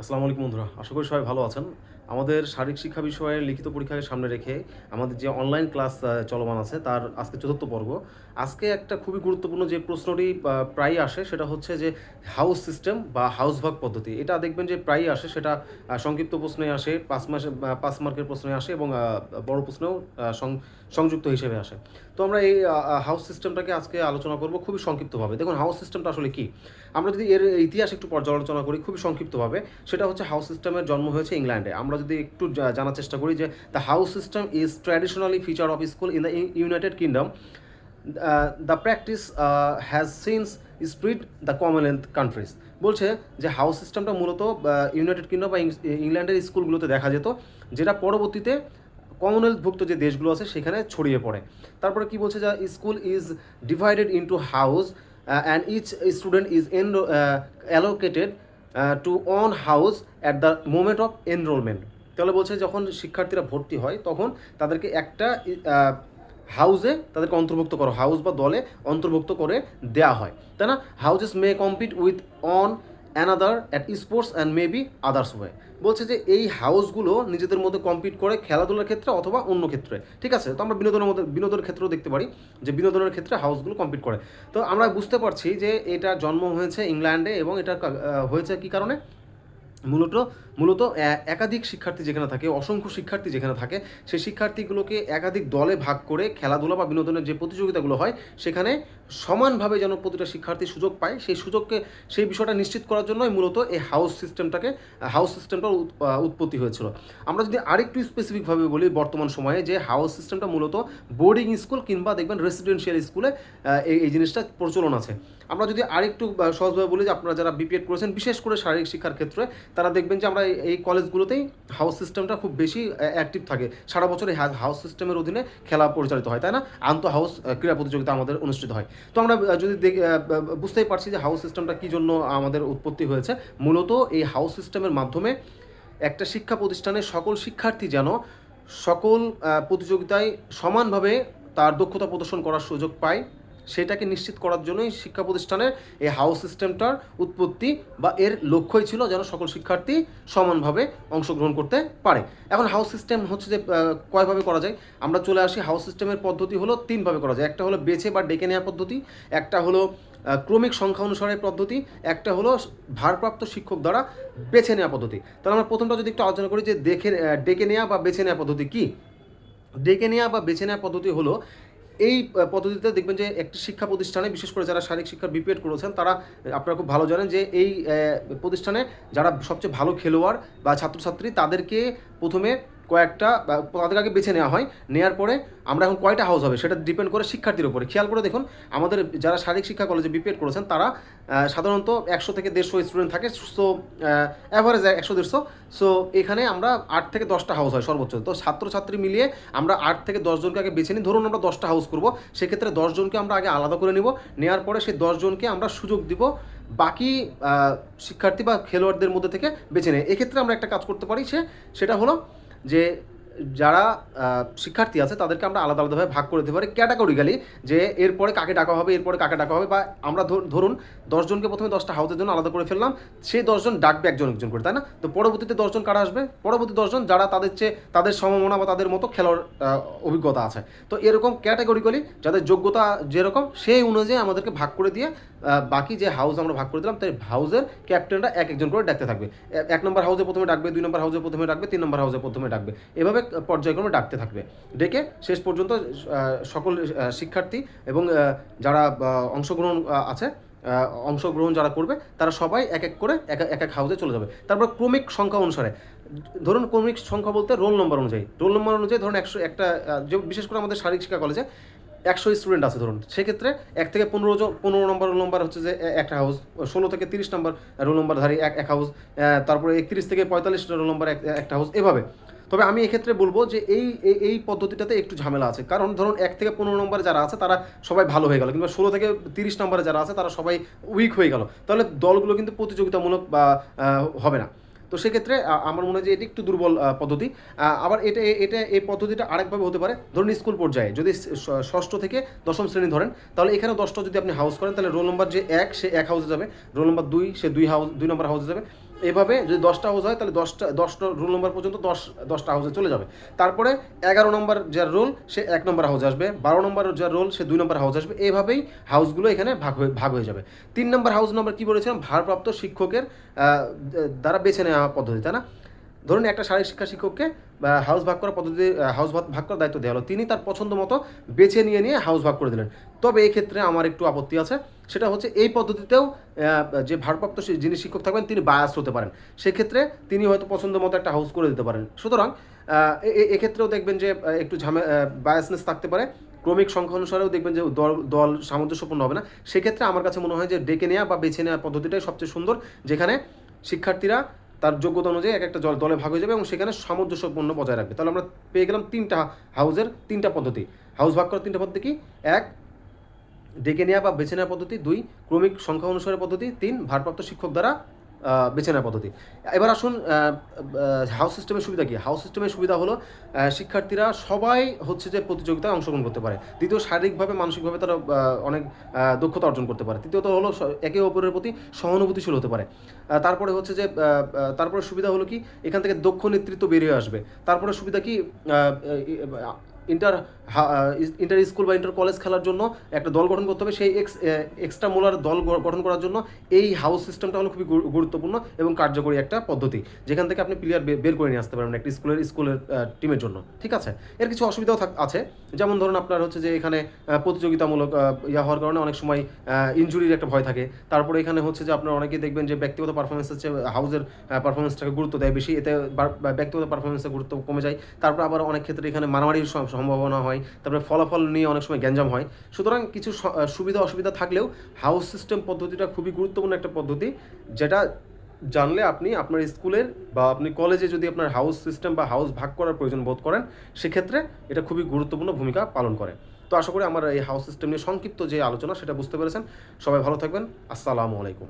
আসসালামু আলাইকুম বন্ধুরা, আশা করি সবাই ভালো আছেন। আমাদের শারীরিক শিক্ষা বিষয়ে লিখিত পরীক্ষাকে সামনে রেখে আমাদের যে অনলাইন ক্লাস চলমান আছে, তার আজকে চতুর্থ পর্ব। আজকে একটা খুবই গুরুত্বপূর্ণ যে প্রশ্নটি প্রায়ই আসে, সেটা হচ্ছে যে হাউস সিস্টেম বা হাউস ভাগ পদ্ধতি। এটা দেখবেন যে প্রায়ই আসে, সেটা সংক্ষিপ্ত প্রশ্নে আসে, পাঁচ মাসে পাঁচ মার্কের প্রশ্নে আসে এবং বড় প্রশ্নেও সংযুক্ত হিসেবে আসে। তো আমরা এই হাউস সিস্টেমটাকে আজকে আলোচনা করব খুবই সংক্ষিপ্তভাবে। দেখুন হাউস সিস্টেমটা আসলে কি? আমরা যদি এর ইতিহাস একটু পর্যালোচনা করি খুবই সংক্ষিপ্তভাবে, সেটা হচ্ছে হাউস সিস্টেমের জন্ম হয়েছে ইংল্যান্ডে। আমরা যদি একটু জানার চেষ্টা করি যে the house system is traditionally feature of school in the United Kingdom the practice has since spread the Commonwealth countries বলছে যে হাউস সিস্টেমটা মূলত ইউনাইটেড কিংডম বা ইংল্যান্ডের স্কুলগুলোতে দেখা যেত, যেটা পরবর্তীতে কমনওয়েলথভুক্ত যে দেশগুলো আছে সেখানে ছড়িয়ে পড়ে। তারপরে কি বলছে যে school is divided into house and each student is an allocated to one house at the moment of enrolment তাহলে বলছে যখন শিক্ষার্থীরা ভর্তি হয়, তখন তাদেরকে একটা হাউসে তাদেরকে অন্তর্ভুক্ত করো। হাউস বা দলে অন্তর্ভুক্ত করে দেয়া হয়। তাই না? Houses may compete with one another at sports and maybe others way বলছে যে এই হাউসগুলো নিজেদের মধ্যে কম্পিট করে খেলাধুলার ক্ষেত্রে অথবা অন্য ক্ষেত্রে। ঠিক আছে? তো আমরা বিনোদনের মধ্যে, বিনোদনের ক্ষেত্রেও দেখতে পারি যে বিনোদনের ক্ষেত্রে হাউসগুলো কম্পিট করে। তো আমরা বুঝতে পারছি যে এটা জন্ম হয়েছে ইংল্যান্ডে এবং এটা হয়েছে কি কারণে? মূলত মূলত একাধিক শিক্ষার্থী যেখানে থাকে, অসংখ্য শিক্ষার্থী যেখানে থাকে, সেই শিক্ষার্থীগুলোকে একাধিক দলে ভাগ করে খেলাধুলা বা বিনোদনের যে প্রতিযোগিতাগুলো হয়, সেখানে সমানভাবে যেন প্রতিটা শিক্ষার্থী সুযোগ পায়, সেই সুযোগকে, সেই বিষয়টা নিশ্চিত করার জন্যই মূলত এই হাউস সিস্টেমটাকে হাউস সিস্টেমটার উৎ- উৎপত্তি হয়েছিল। আমরা যদি আরেকটু স্পেসিফিকভাবে বলি বর্তমান সময়ে যে হাউস সিস্টেমটা মূলত বোর্ডিং স্কুল কিংবা দেখবেন রেসিডেন্সিয়াল স্কুলে এই এই জিনিসটা প্রচলন আছে। আমরা যদি আরেকটু সহজভাবে বলি যে আপনারা যারা বিপিএড করেছেন, বিশেষ করে শারীরিক শিক্ষার ক্ষেত্রে তারা দেখবেন যে আমরা এই- কলেজগুলোতেই হাউস সিস্টেমটা খুব বেশি অ্যাক্টিভ থাকে। সারা বছর এই হাউস সিস্টেমের অধীনে খেলা পরিচালিত হয়, তাই না? আন্তঃ হাউস ক্রীড়া প্রতিযোগিতা আমাদের অনুষ্ঠিত হয়। তো আমরা যদি বুঝতেই পারছি যে হাউস সিস্টেমটা কী জন্য আমাদের উৎপত্তি হয়েছে। মূলত এই হাউস সিস্টেমের মাধ্যমে একটা শিক্ষা প্রতিষ্ঠানের সকল শিক্ষার্থী যেন সকল প্রতিযোগিতায় সমানভাবে তার দক্ষতা প্রদর্শন করার সুযোগ পায়। সেটাকে নিশ্চিত করার জন্যই শিক্ষা প্রতিষ্ঠানের এই হাউস সিস্টেমটার উৎপত্তি বা এর লক্ষ্যই ছিল যেন সকল শিক্ষার্থী সমানভাবে অংশগ্রহণ করতে পারে। এখন হাউস সিস্টেম হচ্ছে যে কয়ভাবে করা যায়? আমরা চলে আসি, হাউস সিস্টেমের পদ্ধতি হলো তিনভাবে করা যায়। একটা হলো বেছে বা ডেকে নেওয়া পদ্ধতি, একটা হলো ক্রমিক সংখ্যা অনুসারে পদ্ধতি, একটা হলো ভারপ্রাপ্ত শিক্ষক দ্বারা বেছে নেওয়া পদ্ধতি। তাহলে আমরা প্রথমটা যদি একটু আলোচনা করি যে, দেখে ডেকে নেওয়া বা বেছে নেওয়া পদ্ধতি কি? ডেকে নেওয়া বা বেছে নেওয়া পদ্ধতি হলো এই পদ্ধতিতে দেখবেন যে একটি শিক্ষা প্রতিষ্ঠানে, বিশেষ করে যারা শারীরিক শিক্ষার বিপিএড করেছেন, তারা আপনারা খুব ভালো জানেন যে এই প্রতিষ্ঠানে যারা সবচেয়ে ভালো খেলোয়াড় বা ছাত্রছাত্রী, তাদেরকে প্রথমে কয়েকটা তাদের আগে বেছে নেওয়া হয় নেওয়ার পরে আমরা এখন কয়টা হাউস হবে সেটা ডিপেন্ড করে শিক্ষার্থীর উপরে। খেয়াল করে দেখুন, আমাদের যারা শারীরিক শিক্ষা কলেজে বিপিএড করেছেন, তারা সাধারণত একশো থেকে দেড়শো স্টুডেন্ট থাকে সো অ্যাভারেজ একশো দেড়শো। সো এখানে আমরা আট থেকে দশটা হাউস হয় সর্বোচ্চ। তো ছাত্রছাত্রী মিলিয়ে আমরা আট থেকে দশজনকে আগে বেছে নিই। ধরুন আমরা দশটা হাউস করব, সেক্ষেত্রে দশজনকে আমরা আগে আলাদা করে নিব। নেওয়ার পরে সেই দশজনকে আমরা সুযোগ দিব বাকি শিক্ষার্থী বা খেলোয়াড়দের মধ্যে থেকে বেছে নেয়। এক্ষেত্রে আমরা একটা কাজ করতে পারি সে, সেটা হলো যে যারা শিক্ষার্থী আছে, তাদেরকে আমরা আলাদা আলাদাভাবে ভাগ করে দিতে পারি ক্যাটাগরিক্যালি যে এরপরে কাকে ডাকা হবে, এরপরে কাকে ডাকা হবে বা আমরা ধর- ধরুন দশজনকে প্রথমে দশটা হাউসের জন্য আলাদা করে ফেললাম সেই দশজন ডাকবে একজন একজন করে, তাই না? তো পরবর্তীতে দশজন কারা আসবে? পরবর্তী দশজন যারা তাদের চেয়ে, তাদের সমমনা বা তাদের মতো খেলার অভিজ্ঞতা আছে। তো এরকম ক্যাটাগরিক্যালি যাদের যোগ্যতা যেরকম, সেই অনুযায়ী আমাদেরকে ভাগ করে দিয়ে বাকি যে হাউস আমরা ভাগ করে দিলাম, তাই হাউসের ক্যাপ্টেনরা এক একজন করে ডাকতে থাকবে। এক নম্বর হাউসে প্রথমে ডাকবে, দুই নম্বর হাউসে প্রথমে ডাকবে, তিন নম্বর হাউসে প্রথমে ডাকবে। এভাবে পর্যায়ক্রমে ডাকতে থাকবে। ডেকে শেষ পর্যন্ত সকল শিক্ষার্থী এবং যারা অংশগ্রহণ আছে অংশগ্রহণ যারা করবে, তারা সবাই এক এক করে এক এক এক হাউসে চলে যাবে। তারপর ক্রমিক সংখ্যা অনুসারে, ধরুন ক্রমিক সংখ্যা বলতে রোল নম্বর অনুযায়ী রোল নম্বর অনুযায়ী ধরুন একশো, একটা যে বিশেষ করে আমাদের শারীরিক শিক্ষা কলেজে একশো স্টুডেন্ট আছে ধরুন। সেক্ষেত্রে এক থেকে পনেরো জন, পনেরো নম্বর রোল নম্বর হচ্ছে যে একটা হাউস ষোলো থেকে তিরিশ নম্বর রোল নম্বরধারী এক এক হাউস তারপরে একত্রিশ থেকে পঁয়তাল্লিশ রোল নম্বর এক, একটা হাউস এভাবে। তবে আমি এক্ষেত্রে বলব যে এই, এই- পদ্ধতিটাতে একটু ঝামেলা আছে। কারণ ধরুন এক থেকে পনেরো নম্বরে যারা আছে, তারা সবাই ভালো হয়ে গেল, কিংবা ষোলো থেকে তিরিশ নম্বরে যারা আছে, তারা সবাই উইক হয়ে গেল। তাহলে দলগুলো কিন্তু প্রতিযোগিতামূলক বা হবে না। তো সেক্ষেত্রে আমার মনে হয় যে এটি একটু দুর্বল পদ্ধতি। আবার এটা এটা, এই পদ্ধতিটা আরেকভাবে হতে পারে। ধরুন স্কুল পর্যায়ে যদি ষষ্ঠ থেকে দশম শ্রেণি ধরেন, তাহলে এখানে দশটা যদি আপনি হাউস করেন, তাহলে রোল নম্বর যে এক, সে এক হাউসে যাবে। রোল নম্বর দুই, সে দুই হাউস দুই নম্বর হাউসে যাবে। এইভাবে যদি দশটা হাউস হয়, তাহলে দশটা দশটা রুল নম্বর পর্যন্ত দশ, দশটা হাউসে চলে যাবে। তারপরে এগারো নম্বর যার রোল সে এক নম্বর হাউস আসবে। বারো নম্বর যার রোল সে দুই নম্বর হাউস আসবে। এভাবেই হাউসগুলো এখানে ভাগ হয়ে ভাগ হয়ে যাবে। তিন নম্বর হাউস নম্বর কী বলেছিলাম? ভারপ্রাপ্ত শিক্ষকের দ্বারা বেছে নেওয়া পদ্ধতি, তাই না? ধরুন একটা শারীরিক শিক্ষা শিক্ষককে হাউস ভাগ করার পদ্ধতি হাউস ভাগ ভাগ করার দায়িত্ব দেওয়া হলো। তিনি তার পছন্দ মতো বেছে নিয়ে নিয়ে হাউস ভাগ করে দিলেন। তবে এই ক্ষেত্রে আমার একটু আপত্তি আছে। সেটা হচ্ছে এই পদ্ধতিতেও যে ভারপ্রাপ্ত যিনি শিক্ষক থাকবেন, তিনি বায়াস হতে পারেন। সেক্ষেত্রে তিনি হয়তো পছন্দ মতো একটা হাউস করে দিতে পারেন। সুতরাং এক্ষেত্রেও দেখবেন যে একটু ঝামে বায়াসনেস থাকতে পারে। ক্রমিক সংখ্যা অনুসারেও দেখবেন যে, দল দল সামঞ্জস্যপূর্ণ হবে না। সেক্ষেত্রে আমার কাছে মনে হয় যে, ডেকে নেওয়া বা বেছে নেওয়ার পদ্ধতিটাই সবচেয়ে সুন্দর। যেখানে শিক্ষার্থীরা তার যোগ্যতা অনুযায়ী এক একটা দলে ভাগ হয়ে যাবে এবং সেখানে সামঞ্জস্যপূর্ণ বজায় রাখবে। তাহলে আমরা পেয়ে গেলাম তিনটা হাউজের তিনটা পদ্ধতি। হাউস ভাগ করার তিনটা পদ্ধতি কি? এক, ডেকে নেওয়া বা বেছে নেওয়া পদ্ধতি। দুই, ক্রমিক সংখ্যা অনুসারে পদ্ধতি। তিন, ভারপ্রাপ্ত শিক্ষক দ্বারা বেছে নেওয়া পদ্ধতি। এবার আসুন হাউস সিস্টেমের সুবিধা কি? হাউস সিস্টেমের সুবিধা হলো শিক্ষার্থীরা সবাই হচ্ছে যে প্রতিযোগিতায় অংশগ্রহণ করতে পারে। দ্বিতীয়, শারীরিকভাবে, মানসিকভাবে তারা অনেক দক্ষতা অর্জন করতে পারে। তৃতীয়ত হলো একে অপরের প্রতি সহানুভূতিশীল হতে পারে। তারপরে হচ্ছে যে তারপরে সুবিধা হলো কি? এখান থেকে দক্ষ নেতৃত্ব বেরিয়ে আসবে। তারপরে সুবিধা কি? ইন্টার ইন্টার স্কুল বা ইন্টার কলেজ খেলার জন্য একটা দল গঠন করতে হবে। সেই এক্স এক্সট্রা মোলার দল গঠন করার জন্য এই হাউস সিস্টেমটা হলো খুবই গুরু- গুরুত্বপূর্ণ এবং কার্যকরী একটা পদ্ধতি। যেখান থেকে আপনি প্লেয়ার বের করে নিয়ে আসতে পারবেন একটা স্কুলের স্কুলের টিমের জন্য। ঠিক আছে? এর কিছু অসুবিধাও থাক- আছে। যেমন ধরুন আপনার হচ্ছে যে এখানে প্রতিযোগিতামূলক ইয়া হওয়ার কারণে অনেক সময় ইনজুরির একটা ভয় থাকে। তারপরে এখানে হচ্ছে যে আপনার অনেকেই দেখবেন যে ব্যক্তিগত পারফরমেন্স হচ্ছে হাউসের পারফরমেন্সটাকে গুরুত্ব দেয় বেশি। এতে ব্যক্তিগত পারফরমেন্সের গুরুত্ব কমে যায়। তারপর আবার অনেক ক্ষেত্রে এখানে মারামারির সম্ভাবনা হয়, তারপরে ফলাফল নিয়ে অনেক সময় গ্যাঞ্জাম হয়। সুতরাং কিছু সুবিধা অসুবিধা থাকলেও হাউস সিস্টেম পদ্ধতিটা খুবই গুরুত্বপূর্ণ একটা পদ্ধতি, যেটা জানলে আপনি আপনার স্কুলের বা আপনি কলেজে যদি আপনার হাউস সিস্টেম বা হাউস ভাগ করার প্রয়োজন বোধ করেন, সেক্ষেত্রে এটা খুবই গুরুত্বপূর্ণ ভূমিকা পালন করে। তো আশা করি আমার এই হাউস সিস্টেম নিয়ে সংক্ষিপ্ত যে আলোচনা, সেটা বুঝতে পেরেছেন। সবাই ভালো থাকবেন। আসসালামু আলাইকুম।